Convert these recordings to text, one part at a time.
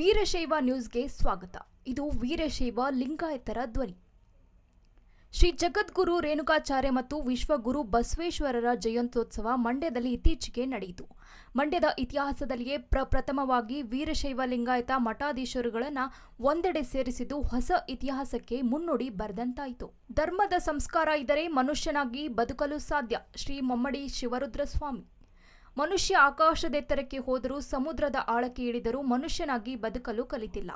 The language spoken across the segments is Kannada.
ವೀರಶೈವ ನ್ಯೂಸ್ಗೆ ಸ್ವಾಗತ. ಇದು ವೀರಶೈವ ಲಿಂಗಾಯತರ ಧ್ವನಿ. ಶ್ರೀ ಜಗದ್ಗುರು ರೇಣುಕಾಚಾರ್ಯ ಮತ್ತು ವಿಶ್ವಗುರು ಬಸವೇಶ್ವರರ ಜಯಂತ್ಯೋತ್ಸವ ಮಂಡ್ಯದಲ್ಲಿ ಇತ್ತೀಚೆಗೆ ನಡೆಯಿತು. ಮಂಡ್ಯದ ಇತಿಹಾಸದಲ್ಲಿಯೇ ಪ್ರಪ್ರಥಮವಾಗಿ ವೀರಶೈವ ಲಿಂಗಾಯತ ಮಠಾಧೀಶರುಗಳನ್ನು ಒಂದೆಡೆ ಸೇರಿಸಿದ್ದು ಹೊಸ ಇತಿಹಾಸಕ್ಕೆ ಮುನ್ನುಡಿ ಬರೆದಂತಾಯಿತು. ಧರ್ಮದ ಸಂಸ್ಕಾರ ಇದ್ದರೆ ಮನುಷ್ಯನಾಗಿ ಬದುಕಲು ಸಾಧ್ಯ. ಶ್ರೀ ಮಮ್ಮಡಿ ಶಿವರುದ್ರ ಸ್ವಾಮಿ ಮನುಷ್ಯ ಆಕಾಶದೆತ್ತರಕ್ಕೆ ಹೋದರೂ ಸಮುದ್ರದ ಆಳಕ್ಕೆ ಇಳಿದರೂ ಮನುಷ್ಯನಾಗಿ ಬದುಕಲು ಕಲಿತಿಲ್ಲ.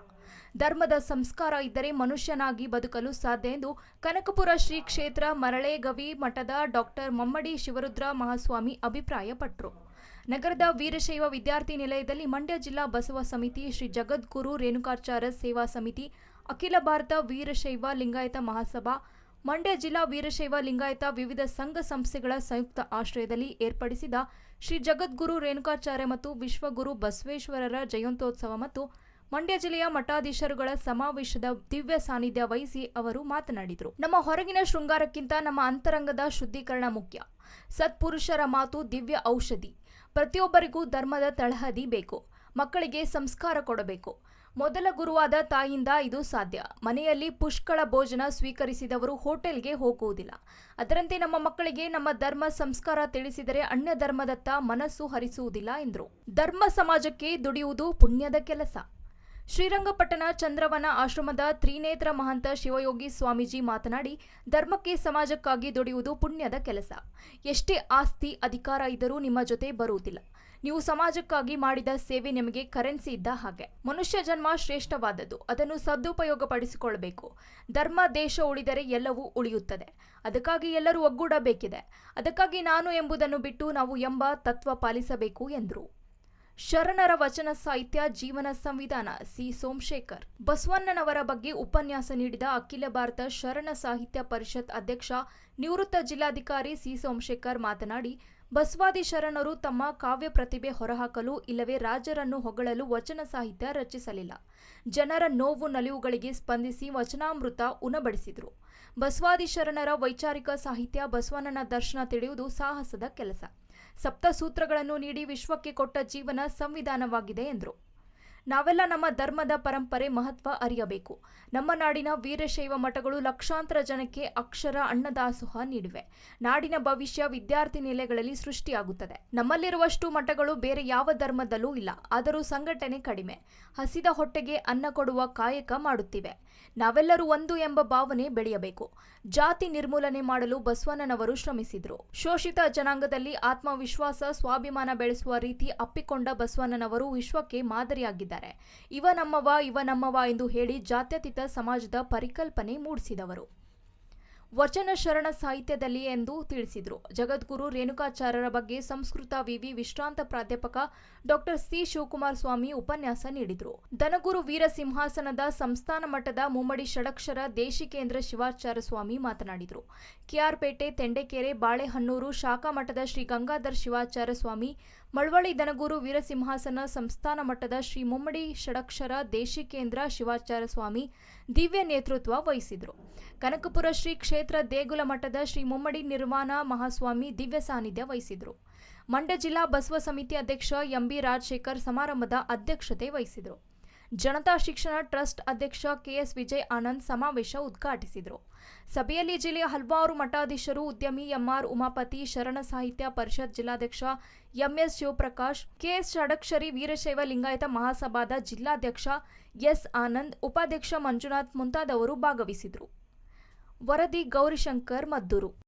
ಧರ್ಮದ ಸಂಸ್ಕಾರ ಇದ್ದರೆ ಮನುಷ್ಯನಾಗಿ ಬದುಕಲು ಸಾಧ್ಯ ಎಂದು ಕನಕಪುರ ಶ್ರೀ ಕ್ಷೇತ್ರ ಮರಳೇಗವಿ ಮಠದ ಡಾಕ್ಟರ್ ಮಮ್ಮಡಿ ಶಿವರುದ್ರ ಮಹಾಸ್ವಾಮಿ ಅಭಿಪ್ರಾಯಪಟ್ಟರು ನಗರದ ವೀರಶೈವ ವಿದ್ಯಾರ್ಥಿ ನಿಲಯದಲ್ಲಿ ಮಂಡ್ಯ ಜಿಲ್ಲಾ ಬಸವ ಸಮಿತಿ ಶ್ರೀ ಜಗದ್ಗುರು ರೇಣುಕಾಚಾರ್ಯ ಸೇವಾ ಸಮಿತಿ, ಅಖಿಲ ಭಾರತ ವೀರಶೈವ ಲಿಂಗಾಯತ ಮಹಾಸಭಾ ಮಂಡ್ಯ ಜಿಲ್ಲಾ ವೀರಶೈವ ಲಿಂಗಾಯತ ವಿವಿಧ ಸಂಘ ಸಂಸ್ಥೆಗಳ ಸಂಯುಕ್ತ ಆಶ್ರಯದಲ್ಲಿ ಏರ್ಪಡಿಸಿದ ಶ್ರೀ ಜಗದ್ಗುರು ರೇಣುಕಾಚಾರ್ಯ ಮತ್ತು ವಿಶ್ವಗುರು ಬಸವೇಶ್ವರರ ಜಯಂತ್ಯೋತ್ಸವ ಮತ್ತು ಮಂಡ್ಯ ಜಿಲ್ಲೆಯ ಮಠಾಧೀಶರುಗಳ ಸಮಾವೇಶದ ದಿವ್ಯ ಸಾನ್ನಿಧ್ಯ ವಹಿಸಿ ಅವರು ಮಾತನಾಡಿದರು. ನಮ್ಮ ಹೊರಗಿನ ಶೃಂಗಾರಕ್ಕಿಂತ ನಮ್ಮ ಅಂತರಂಗದ ಶುದ್ಧೀಕರಣ ಮುಖ್ಯ. ಸತ್ಪುರುಷರ ಮಾತು ದಿವ್ಯ ಔಷಧಿ. ಪ್ರತಿಯೊಬ್ಬರಿಗೂ ಧರ್ಮದ ತಳಹದಿ ಬೇಕು. ಮಕ್ಕಳಿಗೆ ಸಂಸ್ಕಾರ ಕೊಡಬೇಕು. ಮೊದಲ ಗುರುವಾದ ತಾಯಿಂದ ಇದು ಸಾಧ್ಯ. ಮನೆಯಲ್ಲಿ ಪುಷ್ಕಳ ಭೋಜನ ಸ್ವೀಕರಿಸಿದವರು ಹೋಟೆಲ್ಗೆ ಹೋಗುವುದಿಲ್ಲ. ಅದರಂತೆ ನಮ್ಮ ಮಕ್ಕಳಿಗೆ ನಮ್ಮ ಧರ್ಮ ಸಂಸ್ಕಾರ ತಿಳಿಸಿದರೆ ಅನ್ಯ ಧರ್ಮದತ್ತ ಮನಸ್ಸು ಹರಿಸುವುದಿಲ್ಲ ಎಂದರು. ಧರ್ಮ ಸಮಾಜಕ್ಕೆ ದುಡಿಯುವುದು ಪುಣ್ಯದ ಕೆಲಸ. ಶ್ರೀರಂಗಪಟ್ಟಣ ಚಂದ್ರವನ ಆಶ್ರಮದ ತ್ರಿನೇತ್ರ ಮಹಂತ ಶಿವಯೋಗಿ ಸ್ವಾಮೀಜಿ ಮಾತನಾಡಿ, ಧರ್ಮಕ್ಕೆ ಸಮಾಜಕ್ಕಾಗಿ ದುಡಿಯುವುದು ಪುಣ್ಯದ ಕೆಲಸ. ಎಷ್ಟೇ ಆಸ್ತಿ, ಅಧಿಕಾರ ಇದ್ದರೂ ನಿಮ್ಮ ಜೊತೆ ಬರುವುದಿಲ್ಲ. ನೀವು ಸಮಾಜಕ್ಕಾಗಿ ಮಾಡಿದ ಸೇವೆ ನಿಮಗೆ ಕರೆನ್ಸಿ ಇದ್ದ ಹಾಗೆ. ಮನುಷ್ಯ ಜನ್ಮ ಶ್ರೇಷ್ಠವಾದದ್ದು. ಅದನ್ನು ಸದುಪಯೋಗಪಡಿಸಿಕೊಳ್ಳಬೇಕು. ಧರ್ಮ, ದೇಶ ಉಳಿದರೆ ಎಲ್ಲವೂ ಉಳಿಯುತ್ತದೆ. ಅದಕ್ಕಾಗಿ ಎಲ್ಲರೂ ಒಗ್ಗೂಡಬೇಕಿದೆ. ಅದಕ್ಕಾಗಿ ನಾನು ಎಂಬುದನ್ನು ಬಿಟ್ಟು ನಾವು ಎಂಬ ತತ್ವ ಪಾಲಿಸಬೇಕು ಎಂದರು. ಶರಣರ ವಚನ ಸಾಹಿತ್ಯ ಜೀವನ ಸಂವಿಧಾನ, ಸಿ. ಸೋಮಶೇಖರ್. ಬಸವಣ್ಣನವರ ಬಗ್ಗೆ ಉಪನ್ಯಾಸ ನೀಡಿದ ಅಖಿಲ ಭಾರತ ಶರಣ ಸಾಹಿತ್ಯ ಪರಿಷತ್ ಅಧ್ಯಕ್ಷ, ನಿವೃತ್ತ ಜಿಲ್ಲಾಧಿಕಾರಿ ಸಿ. ಸೋಮಶೇಖರ್ ಮಾತನಾಡಿ, ಬಸವಾದಿ ಶರಣರು ತಮ್ಮ ಕಾವ್ಯ ಪ್ರತಿಭೆ ಹೊರಹಾಕಲು ಇಲ್ಲವೇ ರಾಜರನ್ನು ಹೊಗಳಲು ವಚನ ಸಾಹಿತ್ಯ ರಚಿಸಲಿಲ್ಲ. ಜನರ ನೋವು ನಲಿವುಗಳಿಗೆ ಸ್ಪಂದಿಸಿ ವಚನಾಮೃತ ಉಣಬಡಿಸಿದರು. ಬಸವಾದಿ ಶರಣರ ವೈಚಾರಿಕ ಸಾಹಿತ್ಯ ಬಸವಣ್ಣನ ದರ್ಶನ ತಿಳಿಯುವುದು ಸಾಹಸದ ಕೆಲಸ. ಸಪ್ತ ಸೂತ್ರಗಳನ್ನು ನೀಡಿ ವಿಶ್ವಕ್ಕೆ ಕೊಟ್ಟ ಜೀವನ ಸಂವಿಧಾನವಾಗಿದೆ ಎಂದರು. ನಾವೆಲ್ಲ ನಮ್ಮ ಧರ್ಮದ ಪರಂಪರೆ ಮಹತ್ವ ಅರಿಯಬೇಕು. ನಮ್ಮ ನಾಡಿನ ವೀರಶೈವ ಮಠಗಳು ಲಕ್ಷಾಂತರ ಜನಕ್ಕೆ ಅಕ್ಷರ ಅನ್ನದಾಸೋಹ ನೀಡಿವೆ. ನಾಡಿನ ಭವಿಷ್ಯ ವಿದ್ಯಾರ್ಥಿ ನೆಲೆಗಳಲ್ಲಿ ಸೃಷ್ಟಿಯಾಗುತ್ತದೆ. ನಮ್ಮಲ್ಲಿರುವಷ್ಟು ಮಠಗಳು ಬೇರೆ ಯಾವ ಧರ್ಮದಲ್ಲೂ ಇಲ್ಲ. ಆದರೂ ಸಂಘಟನೆ ಕಡಿಮೆ. ಹಸಿದ ಹೊಟ್ಟೆಗೆ ಅನ್ನ ಕೊಡುವ ಕಾಯಕ ಮಾಡುತ್ತಿವೆ. ನಾವೆಲ್ಲರೂ ಒಂದು ಎಂಬ ಭಾವನೆ ಬೆಳೆಯಬೇಕು. ಜಾತಿ ನಿರ್ಮೂಲನೆ ಮಾಡಲು ಬಸವಣ್ಣನವರು ಶ್ರಮಿಸಿದರು. ಶೋಷಿತ ಜನಾಂಗದಲ್ಲಿ ಆತ್ಮವಿಶ್ವಾಸ, ಸ್ವಾಭಿಮಾನ ಬೆಳೆಸುವ ರೀತಿ ಅಪ್ಪಿಕೊಂಡ ಬಸವಣ್ಣನವರು ವಿಶ್ವಕ್ಕೆ ಮಾದರಿಯಾಗಿದ್ದಾರೆ. ಇವ ನಮ್ಮವ ಇವ ನಮ್ಮವ ಎಂದು ಹೇಳಿ ಜಾತ್ಯತೀತ ಸಮಾಜದ ಪರಿಕಲ್ಪನೆ ಮೂಡಿಸಿದವರು. ವಚನ ಶರಣ ಸಾಹಿತ್ಯದಲ್ಲಿ ಎಂದು ತಿಳಿಸಿದರು. ಜಗದ್ಗುರು ರೇಣುಕಾಚಾರ್ಯರ ಬಗ್ಗೆ ಸಂಸ್ಕೃತ ವಿವಿ ವಿಶ್ರಾಂತ ಪ್ರಾಧ್ಯಾಪಕ ಡಾಕ್ಟರ್ ಸಿ. ಶಿವಕುಮಾರ ಸ್ವಾಮಿ ಉಪನ್ಯಾಸ ನೀಡಿದರು. ದನಗುರು ವೀರ ಸಿಂಹಾಸನದ ಸಂಸ್ಥಾನ ಮಠದ ಮುಮ್ಮಡಿ ಷಡಕ್ಷರ ದೇಶಿಕೇಂದ್ರ ಶಿವಾಚಾರ್ಯ ಸ್ವಾಮಿ ಮಾತನಾಡಿದರು. ಕೆಆರ್ಪೇಟೆ, ತೆಂಡೆಕೆರೆ, ಬಾಳೆಹನ್ನೂರು ಶಾಖಾ ಮಠದ ಶ್ರೀ ಗಂಗಾಧರ್ ಶಿವಾಚಾರ್ಯ ಸ್ವಾಮಿ ಮಳವಳ್ಳಿ ದನಗೂರು ವೀರಸಿಂಹಾಸನ ಸಂಸ್ಥಾನ ಮಟ್ಟದ ಶ್ರೀ ಮುಮ್ಮಡಿ ಷಡಕ್ಷರ ದೇಶಿಕೇಂದ್ರ ಶಿವಾಚಾರ್ಯ ಸ್ವಾಮಿ ದಿವ್ಯ ನೇತೃತ್ವ ವಹಿಸಿದರು. ಕನಕಪುರ ಶ್ರೀ ಕ್ಷೇತ್ರ ದೇಗುಲ ಮಠದ ಶ್ರೀ ಮುಮ್ಮಡಿ ನಿರ್ವಾಣ ಮಹಾಸ್ವಾಮಿ ದಿವ್ಯ ಸಾನ್ನಿಧ್ಯ ವಹಿಸಿದರು. ಮಂಡ್ಯ ಜಿಲ್ಲಾ ಬಸವ ಸಮಿತಿ ಅಧ್ಯಕ್ಷ ಎಂಬಿ ರಾಜಶೇಖರ್ ಸಮಾರಂಭದ ಅಧ್ಯಕ್ಷತೆ ವಹಿಸಿದರು. ಜನತಾ ಶಿಕ್ಷಣ ಟ್ರಸ್ಟ್ ಅಧ್ಯಕ್ಷ ಕೆಎಸ್ ವಿಜಯ್ ಆನಂದ್ ಸಮಾವೇಶ ಉದ್ಘಾಟಿಸಿದರು. ಸಭೆಯಲ್ಲಿ ಜಿಲ್ಲೆಯ ಹಲವಾರು ಮಠಾಧೀಶರು ಉದ್ಯಮಿ ಎಂಆರ್ ಉಮಾಪತಿ, ಶರಣ ಸಾಹಿತ್ಯ ಪರಿಷತ್ ಜಿಲ್ಲಾಧ್ಯಕ್ಷ ಎಂಎಸ್ ಶಿವಪ್ರಕಾಶ್, ಕೆಎಸ್ ಷಡಕ್ಷರಿ ವೀರಶೈವ ಲಿಂಗಾಯತ ಮಹಾಸಭಾದ ಜಿಲ್ಲಾಧ್ಯಕ್ಷ ಎಸ್ ಆನಂದ್, ಉಪಾಧ್ಯಕ್ಷ ಮಂಜುನಾಥ್ ಮುಂತಾದವರು ಭಾಗವಹಿಸಿದರು. ವರದಿ ಗೌರಿಶಂಕರ್ ಮದ್ದೂರು.